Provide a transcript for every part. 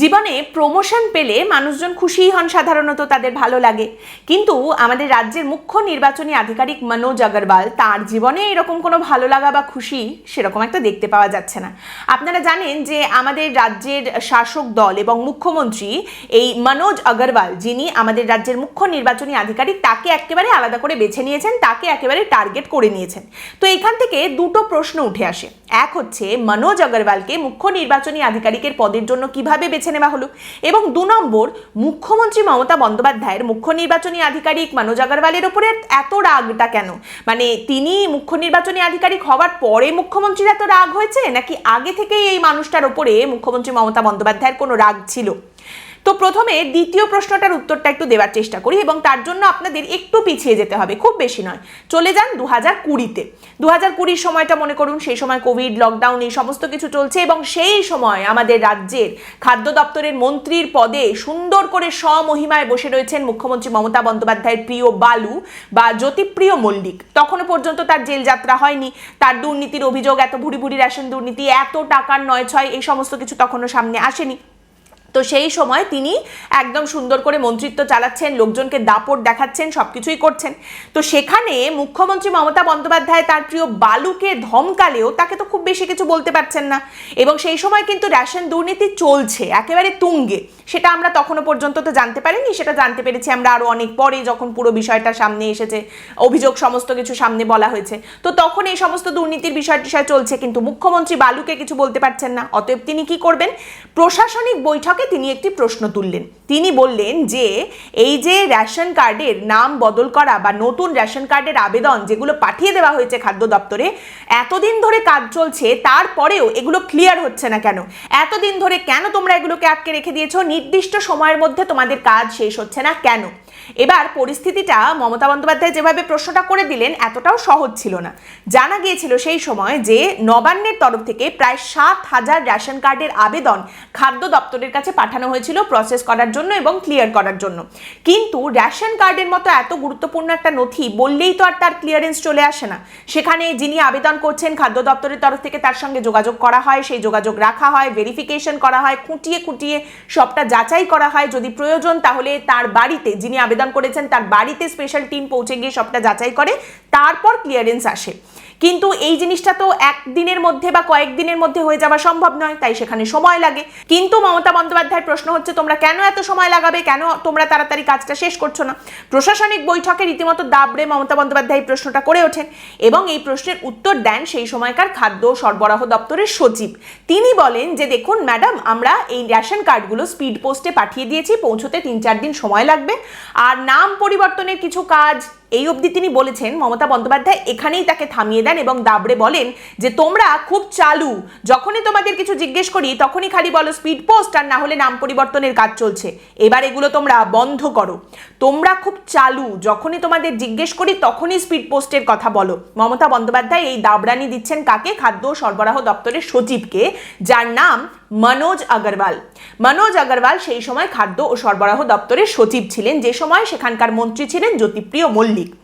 জীবনে প্রমোশন পেলে মানুষজন খুশিই হন সাধারণত তাদের ভালো লাগে। কিন্তু আমাদের রাজ্যের মুখ্য নির্বাচনী আধিকারিক মনোজ আগরওয়াল, তার জীবনে এরকম কোনো ভালো লাগা বা খুশি সেরকম একটা দেখতে পাওয়া যাচ্ছে না। আপনারা জানেন যে আমাদের রাজ্যের শাসক দল এবং মুখ্যমন্ত্রী এই মনোজ আগরওয়াল, যিনি আমাদের রাজ্যের মুখ্য নির্বাচনী আধিকারিক, তাকে একেবারে আলাদা করে বেছে নিয়েছেন, তাকে একেবারে টার্গেট করে নিয়েছেন। তো এখান থেকে দুটো প্রশ্ন উঠে আসে। এক হচ্ছে মনোজ আগরওয়ালকে মুখ্য নির্বাচনী আধিকারিকের পদের জন্য কীভাবে বেছে নেওয়া হলো? এবং দু নম্বর, মুখ্যমন্ত্রী মমতা বন্দ্যোপাধ্যায়ের মুখ্য নির্বাচনী আধিকারিক মনোজ আগরওয়ালের ওপরে এত রাগটা কেন? মানে তিনি মুখ্য নির্বাচনী আধিকারিক হওয়ার পরে মুখ্যমন্ত্রীর এত রাগ হয়েছে? নাকি আগে থেকেই এই মানুষটার ওপরে মুখ্যমন্ত্রী মমতা বন্দ্যোপাধ্যায়ের কোনো রাগ ছিল? তো প্রথমে দ্বিতীয় প্রশ্নটার উত্তরটা একটু দেওয়ার চেষ্টা করি এবং তার জন্য আপনাদের একটু পিছিয়ে যেতে হবে, খুব বেশি নয়। চলে যান দু হাজার কুড়িতে। দু হাজার কুড়ির সময়টা মনে করুন, সেই সময় কোভিড লকডাউন এই সমস্ত কিছু চলছে এবং সেই সময় আমাদের রাজ্যের খাদ্য দপ্তরের মন্ত্রীর পদে সুন্দর করে স্বমহিমায় বসে রয়েছেন মুখ্যমন্ত্রী মমতা বন্দ্যোপাধ্যায়ের প্রিয় বালু বা জ্যোতিপ্রিয় মল্লিক। তখনও পর্যন্ত তার জেল যাত্রা হয়নি, তার দুর্নীতির অভিযোগ, এত ভুড়ি ভুড়ি রেশন দুর্নীতি, এত টাকার নয় ছয়, এই সমস্ত কিছু তখনও সামনে আসেনি। তো সেই সময় তিনি একদম সুন্দর করে মন্ত্রিত্ব চালাচ্ছেন, লোকজনকে দাপট দেখাচ্ছেন সব কিছুই করছেন। তো সেখানে মুখ্যমন্ত্রী মমতা বন্দ্যোপাধ্যায় তার প্রিয় বালুকে ধমকালেও তাকে তো খুব বেশি কিছু বলতে পারছেন না। এবং সেই সময় কিন্তু রেশন দুর্নীতি চলছে, একেবারে তুঙ্গে। সেটা আমরা তখনও পর্যন্ত তো জানতে পারিনি, সেটা জানতে পেরেছি আমরা আরও অনেক পরে যখন পুরো বিষয়টা সামনে এসেছে, অভিযোগ সমস্ত কিছু সামনে বলা হয়েছে। তো তখন এই সমস্ত দুর্নীতির বিষয় টিষয় চলছে, কিন্তু মুখ্যমন্ত্রী বালুকে কিছু বলতে পারছেন না। অতএব তিনি কি করবেন? প্রশাসনিক বৈঠকে তিনি একটি প্রশ্ন তুললেন। তিনি বললেন যে, এই যে রেশন কার্ডের নাম বদল করা বা নতুন রেশন কার্ডের আবেদন যেগুলো পাঠিয়ে দেওয়া হয়েছে খাদ্য দপ্তরে, এতদিন ধরে কাজ চলছে, তারপরেও এগুলো ক্লিয়ার হচ্ছে না কেন? এতদিন ধরে কেন তোমরা এগুলোকে আটকে রেখে দিয়েছ? নির্দিষ্ট সময়ের মধ্যে তোমাদের কাজ শেষ হচ্ছে না কেন? এবার পরিস্থিতিটা মমতা বন্দ্যোপাধ্যায় যেভাবে প্রশ্নটা করে দিলেন, এতটাও সহজ ছিল না। জানা গিয়েছিল সেই সময় যে নবান্নের তরফ থেকে প্রায় সাত হাজার রেশন কার্ডের আবেদন খাদ্য দপ্তরের কাছে পাঠানো হয়েছিল প্রসেস করার জন্য এবং ক্লিয়ার করার জন্য। কিন্তু রেশন কার্ডের মতো এত গুরুত্বপূর্ণ একটা নথি বললেই তো আর তার ক্লিয়ারেন্স চলে আসে না। সেখানে যিনি আবেদন করছেন, খাদ্য দপ্তরের তরফ থেকে তার সঙ্গে যোগাযোগ করা হয়, সেই যোগাযোগ রাখা হয় ভেরিফিকেশন করা হয়, খুঁটিয়ে খুঁটিয়ে সবটা যাচাই করা হয়। যদি প্রয়োজন তাহলে তার বাড়িতে যিনি আবেদন করেছেন তার বাড়িতে স্পেশাল টিম পৌঁছে গিয়ে সবটা যাচাই করে তারপর ক্লিয়ারেন্স আসে। কিন্তু এই জিনিসটা তো একদিনের মধ্যে বা কয়েকদিনের মধ্যে হয়ে যাওয়া সম্ভব নয়, তাই সেখানে সময় লাগে। কিন্তু মমতা বন্দ্যোপাধ্যায়ের প্রশ্ন হচ্ছে, তোমরা কেন এত সময় লাগাবে? কেন তোমরা তাড়াতাড়ি কাজটা শেষ করছ না? প্রশাসনিক বৈঠকে রীতিমতো দাবড়ে মমতা বন্দ্যোপাধ্যায় এই প্রশ্নটা করে ওঠেন এবং এই প্রশ্নের উত্তর দেন সেই সময়কার খাদ্য সরবরাহ দপ্তরের সচিব। তিনি বলেন যে, দেখুন ম্যাডাম, আমরা এই রেশন কার্ডগুলো স্পিড পোস্টে পাঠিয়ে দিয়েছি, পৌঁছতে তিন চার দিন সময় লাগবে। আর নাম পরিবর্তনের কিছু কাজ এই অবধি তিনি বলেছেন, মমতা বন্দ্যোপাধ্যায় এখানেই তাকে থামিয়ে দেন এবং দাবড়ে বলেন যে, তোমরা খুব চালু। যখনই তোমাদের কিছু জিজ্ঞেস করি, তখনই খালি বলো স্পিড পোস্ট আর না হলে নাম পরিবর্তনের কাজ চলছে। এবার এগুলো তোমরা বন্ধ করো। তোমরা খুব চালু। যখনই তোমাদের জিজ্ঞেস করি, তখনই স্পিড পোস্টের কথা বলো। মমতা বন্দ্যোপাধ্যায় এই দাবড়ানি দিচ্ছেন কাকে? খাদ্য সরবরাহ দপ্তরের সচিবকে, যার নাম মনোজ আগরওয়াল। মনোজ আগরওয়াল সেই সময় খাদ্য ও সরবরাহ দপ্তরের সচিব ছিলেন। যে সময় সেখানকার মন্ত্রী ছিলেন জ্যোতিপ্রিয় মল্লিক।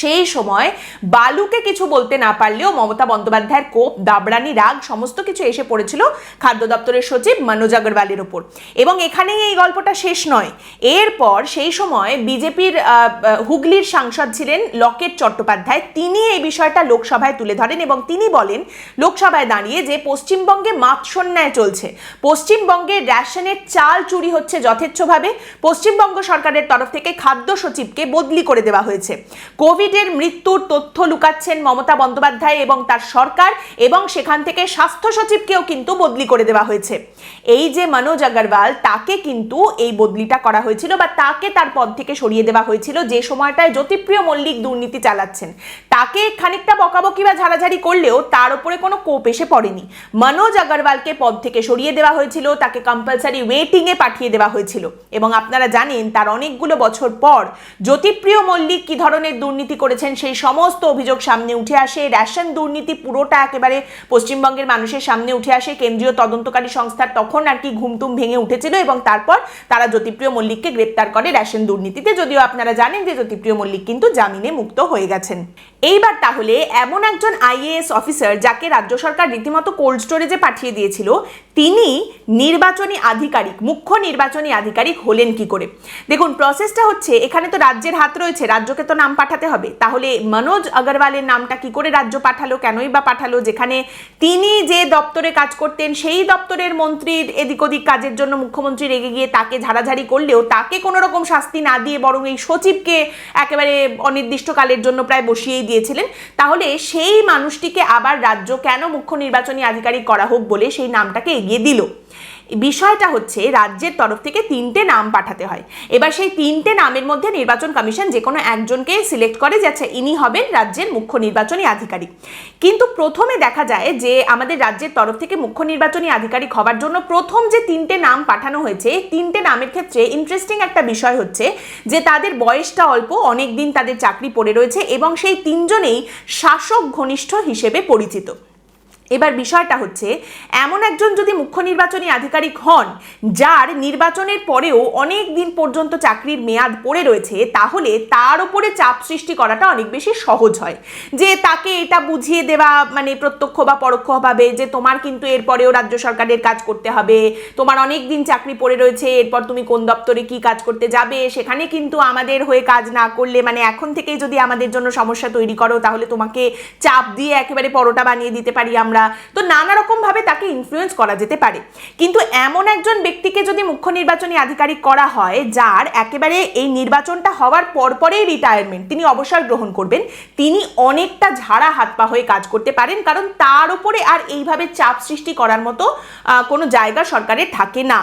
সেই সময় বালুকে কিছু বলতে না পারলেও মমতা বন্দ্যোপাধ্যায়ের কোপ, দাবড়ানি, রাগ সমস্ত কিছু এসে পড়েছিল খাদ্য দপ্তরের সচিব মনোজ আগরওয়ালের ওপর এবং এখানেই এই গল্পটা শেষ নয়। এরপর সেই সময় বিজেপির হুগলির সাংসদ ছিলেন লকেট চট্টোপাধ্যায়। তিনি এই বিষয়টা লোকসভায় তুলে ধরেন এবং তিনি বলেন, লোকসভায় দাঁড়িয়ে যে পশ্চিমবঙ্গে মাৎসন্যায় চলছে, পশ্চিমবঙ্গে রেশনের চাল চুরি হচ্ছে যথেচ্ছভাবে, পশ্চিমবঙ্গ সরকারের তরফ থেকে খাদ্য সচিবকে বদলি করে দেওয়া হয়েছে। কোভিডের মৃত্যুর তথ্য লুকাচ্ছেন মমতা বন্দ্যোপাধ্যায় এবং তার সরকার এবং সেখান থেকে স্বাস্থ্য সচিবকেও কিন্তু বদলি করে দেওয়া হয়েছে। এই যে মনোজ আগরওয়াল, তাকে কিন্তু এই বদলিটা করা হয়েছিল বা তাকে তার পদ থেকে সরিয়ে দেওয়া হয়েছিল। যে সময়টায় জ্যোতিপ্রিয় মল্লিক দুর্নীতি চালাচ্ছেন, তাকে খানিকটা বকাবকি বা ঝাড়াঝাড়ি করলেও তার উপরে কোনো কোপ এসে পড়েনি। মনোজ আগরওয়ালকে পদ থেকে সরিয়ে দেওয়া হয়েছিল, তাকে কম্পালসারি ওয়েটিংয়ে পাঠিয়ে দেওয়া হয়েছিল। এবং আপনারা জানেন, তার অনেকগুলো বছর পর জ্যোতিপ্রিয় মল্লিক কি ধরনের দুর্নীতি করেছেন, সেই সমস্ত অভিযোগ সামনে উঠে আসে। রেশন দুর্নীতি পুরোটা একেবারে পশ্চিমবঙ্গের মানুষের সামনে উঠে আসে। কেন্দ্রীয় তদন্তকারী সংস্থার তখন আর কি ঘুমটুম ভেঙে উঠেছিল এবং তারপর তারা জ্যোতিপ্রিয় মল্লিককে গ্রেপ্তার করে রেশন দুর্নীতিতে। যদিও আপনারা জানেন যে জ্যোতিপ্রিয় মল্লিক কিন্তু জামিনে মুক্ত হয়ে গেছেন। এইবার তাহলে এমন একজন আইএএস অফিসার যাকে রাজ্য সরকার রীতিমতো কোল্ড স্টোরেজে পাঠিয়ে দিয়েছিল তিনি নির্বাচনী আধিকারিক, মুখ্য নির্বাচনী আধিকারিক হলেন কি করে? দেখুন প্রসেসটা হচ্ছে, এখানে তো রাজ্যের হাত রয়েছে, রাজ্যকে তো নাম পাঠাতে হবে। তাহলে মনোজ আগরওয়ালের নামটা কি করে রাজ্য পাঠালো, কেনই বা পাঠালো? যেখানে তিনি যে দপ্তরে কাজ করতেন, সেই দপ্তরের মন্ত্রীর এদিক ওদিক কাজের জন্য মুখ্যমন্ত্রী রেগে গিয়ে তাকে ঝাড়াঝাড়ি করলেও তাকে কোনো রকম শাস্তি না দিয়ে বরং এই সচিবকে একেবারে অনির্দিষ্টকালের জন্য প্রায় বসিয়েই দিয়েছিলেন। তাহলে সেই মানুষটিকে আবার রাজ্য কেন মুখ্য নির্বাচনী আধিকারিক করা হোক বলে সেই নামটাকে এগিয়ে দিল। বিষয়টা হচ্ছে রাজ্যের তরফ থেকে তিনটে নাম পাঠাতে হয়। এবার সেই তিনটে নামের মধ্যে নির্বাচন কমিশন যে কোনো একজনকে সিলেক্ট করে যে আচ্ছা ইনি হবেন রাজ্যের মুখ্য নির্বাচনী আধিকারিক। কিন্তু প্রথমে দেখা যায় যে আমাদের রাজ্যের তরফ থেকে মুখ্য নির্বাচনী আধিকারিক হবার জন্য প্রথম যে তিনটে নাম পাঠানো হয়েছে তিনটে নামের ক্ষেত্রে ইন্টারেস্টিং একটা বিষয় হচ্ছে যে তাদের বয়সটা অল্প অনেক দিন তাদের চাকরি পড়ে রয়েছে এবং সেই তিনজনেই শাসক ঘনিষ্ঠ হিসেবে পরিচিত। এবার বিষয়টা হচ্ছে, এমন একজন যদি মুখ্য নির্বাচনী আধিকারিক হন, যার নির্বাচনের পরেও অনেক দিন পর্যন্ত চাকরির মেয়াদ পড়ে রয়েছে, তাহলে তার উপরে চাপ সৃষ্টি করাটা অনেক বেশি সহজ হয়। যে তাকে এটা বুঝিয়ে দেওয়া মানে প্রত্যক্ষ বা পরোক্ষভাবে যে তোমার কিন্তু এরপরেও রাজ্য সরকারের কাজ করতে হবে, তোমার অনেক দিন চাকরি পড়ে রয়েছে, এরপর তুমি কোন দপ্তরে কি কাজ করতে যাবে, সেখানে কিন্তু আমাদের হয়ে কাজ না করলে মানে এখন থেকেই যদি আমাদের জন্য সমস্যা তৈরি করো, তাহলে তোমাকে চাপ দিয়ে একেবারে পরোটা বানিয়ে দিতে পারি আমরা। তো নানা রকমভাবে তাকে ইনফ্লুয়েন্স করা যেতে পারে। কিন্তু এমন একজন ব্যক্তিকে যদি মুখ্য নির্বাচনী আধিকারিক করা হয়, যার একেবারে এই নির্বাচনটা হওয়ার পরপরেই রিটায়ারমেন্ট তিনি অবসর গ্রহণ করবেন, তিনি অনেকটা ঝাড়া হাত পা হয়ে কাজ করতে পারেন, কারণ তার উপরে আর এইভাবে চাপ সৃষ্টি করার মতো কোনো জায়গা সরকারের থাকে না।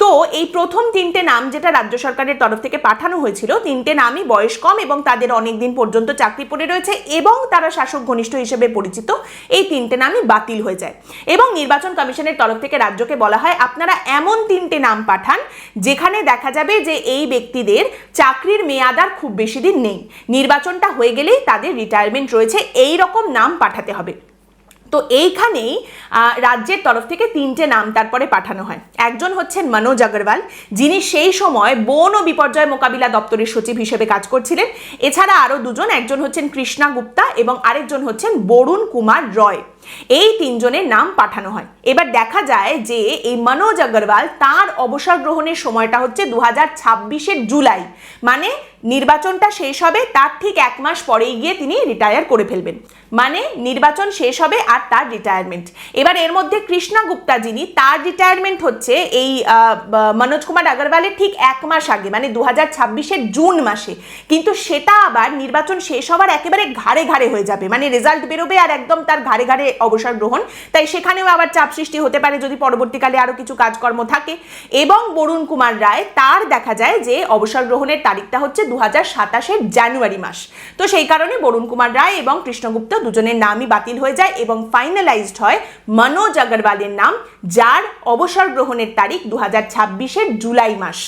তো এই প্রথম তিনটে নাম যেটা রাজ্য সরকারের তরফ থেকে পাঠানো হয়েছিল, তিনটে নামই বয়স কম এবং তাদের অনেক দিন পর্যন্ত চাকরি পড়ে রয়েছে এবং তারা শাসক ঘনিষ্ঠ হিসেবে পরিচিত, এই তিনটে নামই বাতিল হয়ে যায়। এবং নির্বাচন কমিশনের তরফ থেকে রাজ্যকে বলা হয়, আপনারা এমন তিনটে নাম পাঠান যেখানে দেখা যাবে যে এই ব্যক্তিদের চাকরির মেয়াদ আর খুব বেশি দিন নেই। নির্বাচনটা হয়ে গেলেই তাদের রিটায়ারমেন্ট রয়েছে। এই রকম নাম পাঠাতে হবে। তো এইখানেই রাজ্যের তরফ থেকে তিনটে নাম তারপরে পাঠানো হয়। একজন হচ্ছেন মনোজ আগরওয়াল, যিনি সেই সময় বন ও বিপর্যয় মোকাবিলা দপ্তরের সচিব হিসেবে কাজ করছিলেন। এছাড়া আরও দুজন, একজন হচ্ছেন কৃষ্ণা গুপ্তা এবং আরেকজন হচ্ছেন বরুণ কুমার রয়। এই তিনজনের নাম পাঠানো হয়। এবার দেখা যায় যে এই মনোজ আগরওয়াল তার অবসর গ্রহণের সময়টা হচ্ছে দু হাজার জুলাই। মানে নির্বাচনটা শেষ হবে, তার ঠিক এক মাস পরেই গিয়ে তিনি রিটায়ার করে ফেলবেন। মানে নির্বাচন শেষ হবে আর তার রিটায়ারমেন্ট এবার এর মধ্যে কৃষ্ণা গুপ্তা যিনি, তার রিটায়ারমেন্ট হচ্ছে এই মনোজ কুমার আগরওয়ালের ঠিক এক মাস আগে মানে দু হাজার ছাব্বিশের জুন মাসে। কিন্তু সেটা আবার নির্বাচন শেষ হওয়ার একেবারে ঘাড়ে ঘাড়ে হয়ে যাবে। মানে রেজাল্ট বেরোবে আর একদম তার ঘাড়ে ঘাড়ে অবসর গ্রহণ। তাই সেখানেও আবার চাপ সৃষ্টি হতে পারে যদি পরবর্তীকালে আরও কিছু কাজকর্ম থাকে। এবং বরুণ কুমার রায়, তার দেখা যায় যে অবসর গ্রহণের তারিখটা হচ্ছে দু হাজার সাতাশের জানুয়ারি মাস। তো সেই কারণে বরুণ কুমার রায় এবং কৃষ্ণগুপ্ত দুজনের নামই বাতিল হয়ে যায় এবং ফাইনালাইজড হয় মনোজ আগরওয়ালের নাম, যার অবসর গ্রহণের তারিখ দু হাজার জুলাই মাস।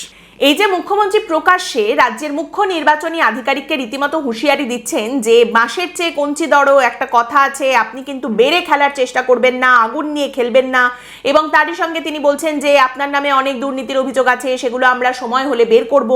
এই যে মুখ্যমন্ত্রী প্রকাশ্যে রাজ্যের মুখ্য নির্বাচনী আধিকারিককে রীতিমতো হুঁশিয়ারি দিচ্ছেন যে বাঁশের চেয়ে কঞ্চি দড়ো একটা কথা আছে, আপনি কিন্তু বেড়ে খেলার চেষ্টা করবেন না, আগুন নিয়ে খেলবেন না। এবং তারই সঙ্গে তিনি বলছেন যে আপনার নামে অনেক দুর্নীতির অভিযোগ আছে, সেগুলো আমরা সময় হলে বের করব।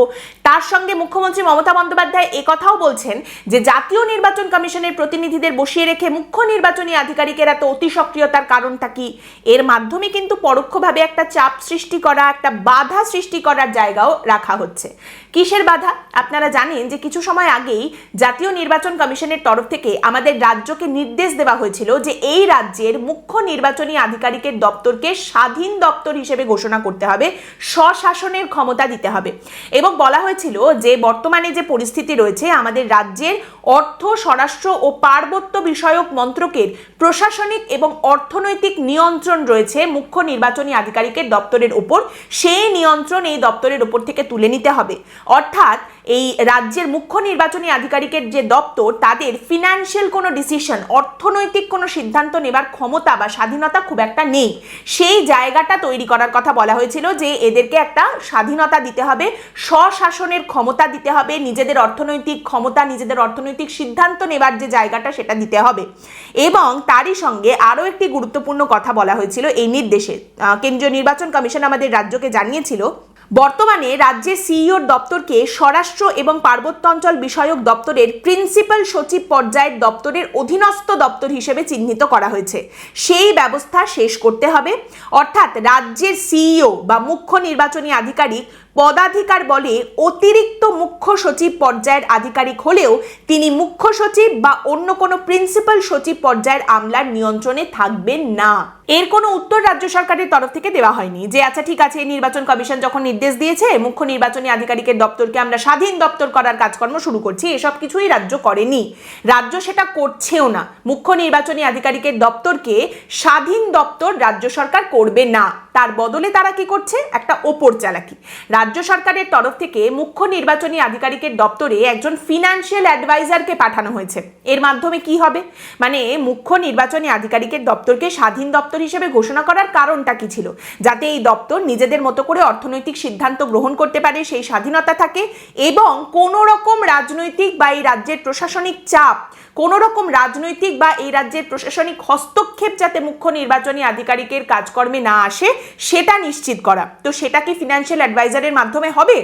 তার সঙ্গে মুখ্যমন্ত্রী মমতা বন্দ্যোপাধ্যায় কথাও বলছেন যে জাতীয় নির্বাচন কমিশনের প্রতিনিধিদের বসিয়ে রেখে মুখ্য নির্বাচনী আধিকারিকের এত অতি সক্রিয়তার কারণটা কি? এর মাধ্যমে কিন্তু পরোক্ষভাবে একটা চাপ সৃষ্টি করা, একটা বাধা সৃষ্টি করার জায়গাও রাখা হচ্ছে। কিসের বাধা? আপনারা জানেন যে কিছু সময় আগেই জাতীয় নির্বাচন কমিশনের তরফ থেকে আমাদের রাজ্যকে নির্দেশ দেওয়া হয়েছিল যে এই রাজ্যের মুখ্য নির্বাচনী আধিকারিকের দপ্তরকে স্বাধীন দপ্তর হিসেবে ঘোষণা করতে হবে, স্বশাসনের ক্ষমতা দিতে হবে। এবং বলা হয়েছিল যে বর্তমানে যে পরিস্থিতি রয়েছে, আমাদের রাজ্যের অর্থ, স্বরাষ্ট্র ও পার্বত্য বিষয়ক মন্ত্রকের প্রশাসনিক এবং অর্থনৈতিক নিয়ন্ত্রণ রয়েছে মুখ্য নির্বাচনী আধিকারিকের দপ্তরের উপর সেই নিয়ন্ত্রণ এই দপ্তরের উপর থেকে তুলে নিতে হবে। অর্থাৎ এই রাজ্যের মুখ্য নির্বাচনী আধিকারিকের যে দপ্তর, তাদের ফিনান্সিয়াল কোনো ডিসিশন অর্থনৈতিক কোনো সিদ্ধান্ত নেবার ক্ষমতা বা স্বাধীনতা খুব একটা নেই। সেই জায়গাটা তৈরি করার কথা বলা হয়েছিল যে এদেরকে একটা স্বাধীনতা দিতে হবে, স্বশাসনের ক্ষমতা দিতে হবে, নিজেদের অর্থনৈতিক ক্ষমতা, নিজেদের অর্থনৈতিক সিদ্ধান্ত নেবার যে জায়গাটা সেটা দিতে হবে। এবং তারই সঙ্গে আরও একটি গুরুত্বপূর্ণ কথা বলা হয়েছিল এই নির্দেশে। কেন্দ্রীয় নির্বাচন কমিশন আমাদের রাজ্যকে জানিয়েছিল বর্তমানে রাজ্যের সিইওর দপ্তরকে স্বরাষ্ট্র এবং পার্বত্য অঞ্চল বিষয়ক দপ্তরের প্রিন্সিপাল সচিব পর্যায়ের দপ্তরের অধীনস্থ দপ্তর হিসেবে চিহ্নিত করা হয়েছে। সেই ব্যবস্থা শেষ করতে হবে। অর্থাৎ রাজ্যের সিইও বা মুখ্য নির্বাচনী আধিকারিক পদাধিকার বলে অতিরিক্ত মুখ্য সচিব পর্যায়ের আধিকারিক হলেও তিনি মুখ্য সচিব বা অন্য কোনো প্রিন্সিপাল সচিব পর্যায়ের আমলার নিয়ন্ত্রণে থাকবেন না। এর কোনো উত্তর রাজ্য সরকারের তরফ থেকে দেওয়া হয়নি। যে আচ্ছা ঠিক আছে নির্বাচন কমিশন যখন নির্দেশ দিয়েছে, মুখ্য নির্বাচনী আধিকারিকের দপ্তরকে আমরা স্বাধীন দপ্তর করার কাজকর্ম শুরু করছি, এসব কিছুই রাজ্য করেনি। রাজ্য সেটা করছেও না। মুখ্য নির্বাচনী আধিকারিকের দপ্তরকে স্বাধীন দপ্তর রাজ্য সরকার করবে না। তার বদলে তারা কি করছে? একটা ওপর চালাকি। রাজ্য সরকারের তরফ থেকে মুখ্য নির্বাচনী আধিকারিকের দপ্তরে একজন ফিনান্সিয়াল অ্যাডভাইজারকে পাঠানো হয়েছে। এর মাধ্যমে কি হবে? মানে মুখ্য নির্বাচনী আধিকারিকের দপ্তরকে স্বাধীন দপ্তর হিসেবে ঘোষণা করার কারণটা কি ছিল? যাতে এই দপ্তর নিজেদের মতো করে অর্থনৈতিক সিদ্ধান্ত গ্রহণ করতে পারে, সেই স্বাধীনতা থাকে এবং কোনো রকম রাজনৈতিক বা এই রাজ্যের প্রশাসনিক চাপ কোনো রকম রাজনৈতিক বা এই রাজ্যের প্রশাসনিক হস্তক্ষেপ যাতে মুখ্য নির্বাচনী আধিকারিকের কাজকর্মে না আসে, সেটা নিশ্চিত করা। তো সেটা কি ফিনান্সিয়াল অ্যাডভাইজারের মাধ্যমে হবে?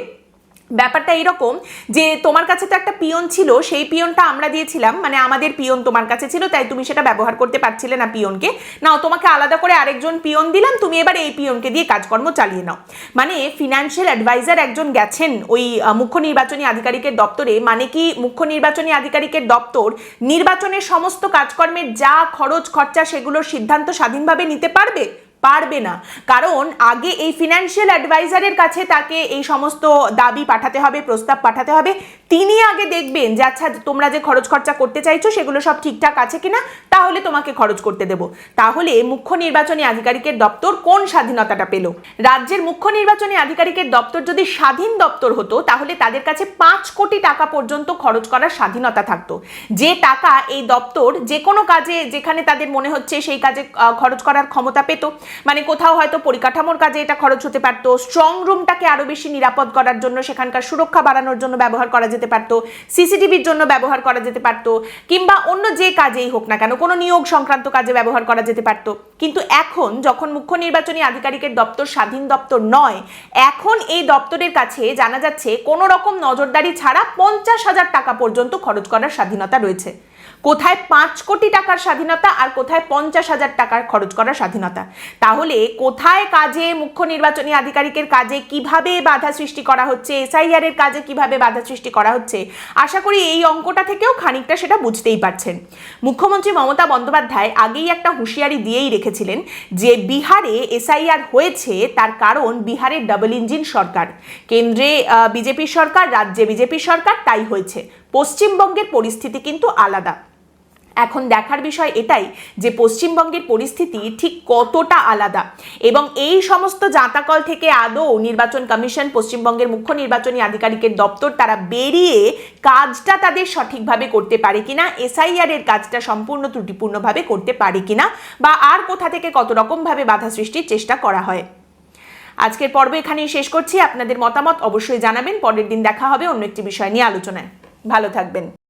ব্যাপারটা এরকম যে তোমার কাছে তো একটা পিয়ন ছিল, সেই পিয়নটা আমরা দিয়েছিলাম মানে আমাদের পিয়ন তোমার কাছে ছিল, তাই তুমি সেটা ব্যবহার করতে পারছিলে না পিয়নকে। নাও, তোমাকে আলাদা করে আরেকজন পিয়ন দিলাম, তুমি এবার এই পিয়নকে দিয়ে কাজকর্ম চালিয়ে নাও। মানে ফিনান্সিয়াল অ্যাডভাইজার একজন গেছেন ওই মুখ্য নির্বাচনী আধিকারিকের দপ্তরে মানে কি মুখ্য নির্বাচনী আধিকারিকের দপ্তর নির্বাচনের সমস্ত কাজকর্মের যা খরচ খরচা সেগুলোর সিদ্ধান্ত স্বাধীনভাবে নিতে পারবে? পারবে না। কারণ আগে এই ফিনান্সিয়াল অ্যাডভাইজারের কাছে তাকে এই সমস্ত দাবি পাঠাতে হবে, প্রস্তাব পাঠাতে হবে। তিনি আগে দেখবেন যে আচ্ছা তোমরা যে খরচ খরচা করতে চাইছো, সেগুলো সব ঠিকঠাক আছে কিনা, তাহলে তোমাকে খরচ করতে দেব। তাহলে মুখ্য নির্বাচনী আধিকারিকের দপ্তর কোন স্বাধীনতাটা পেল? রাজ্যের মুখ্য নির্বাচনী আধিকারিকের দপ্তর যদি স্বাধীন দপ্তর হতো, তাহলে তাদের কাছে পাঁচ কোটি টাকা পর্যন্ত খরচ করার স্বাধীনতা থাকতো। যে টাকা এই দপ্তর যে কোনো কাজে যেখানে তাদের মনে হচ্ছে সেই কাজে খরচ করার ক্ষমতা পেত। মানে কোথাও হয়তো পরিকাঠামোর কাজে এটা খরচ হতে পারতো স্ট্রং রুমটাকে আরও বেশি নিরাপদ করার জন্য সেখানকার সুরক্ষা বাড়ানোর জন্য ব্যবহার করা যেতে পারতো, সিসিটিভির জন্য ব্যবহার করা যেতে পারতো, কিংবা অন্য যে কাজেই হোক না কেন, কোনো নিয়োগ সংক্রান্ত কাজে ব্যবহার করা যেতে পারতো। কিন্তু এখন যখন মুখ্য নির্বাচনী আধিকারিকের দপ্তর স্বাধীন দপ্তর নয়, এখন এই দপ্তরের কাছে জানা যাচ্ছে কোনো রকম নজরদারি ছাড়া পঞ্চাশ হাজার টাকা পর্যন্ত খরচ করার স্বাধীনতা রয়েছে। কোথায় পাঁচ কোটি টাকার স্বাধীনতা আর কোথায় পঞ্চাশ হাজার টাকার খরচ করার স্বাধীনতা? তাহলে কোথায় কাজে মুখ্য নির্বাচনী আধিকারিকের কাজে কীভাবে বাধা সৃষ্টি করা হচ্ছে? এসআইআর এর কাজে কীভাবে বাধা সৃষ্টি করা হচ্ছে? আশা করি এই অঙ্কটা থেকেও খানিকটা সেটা বুঝতেই পারছেন। মুখ্যমন্ত্রী মমতা বন্দ্যোপাধ্যায় আগেই একটা হুঁশিয়ারি দিয়েই রেখেছিলেন যে বিহারে এসআইআর হয়েছে তার কারণ বিহারের ডাবল ইঞ্জিন সরকার। কেন্দ্রে বিজেপি সরকার, রাজ্যে বিজেপি সরকার, তাই হয়েছে। পশ্চিমবঙ্গের পরিস্থিতি কিন্তু আলাদা। এখন দেখার বিষয় এটাই যে পশ্চিমবঙ্গের পরিস্থিতি ঠিক কতটা আলাদা। এবং এই সমস্ত জাঁতাকল থেকে আদৌ নির্বাচন কমিশন, পশ্চিমবঙ্গের মুখ্য নির্বাচনী আধিকারিকের দপ্তর, তারা বেরিয়ে কাজটা তাদের সঠিকভাবে করতে পারে কিনা, এসআইআর এর কাজটা সম্পূর্ণ ত্রুটিপূর্ণভাবে করতে পারে কিনা, বা আর কোথা থেকে কত রকমভাবে বাধা সৃষ্টির চেষ্টা করা হয়। আজকের পর্ব এখানেই শেষ করছি। আপনাদের মতামত অবশ্যই জানাবেন। পরের দিন দেখা হবে অন্য একটি বিষয় নিয়ে আলোচনায়। ভালো থাকবেন।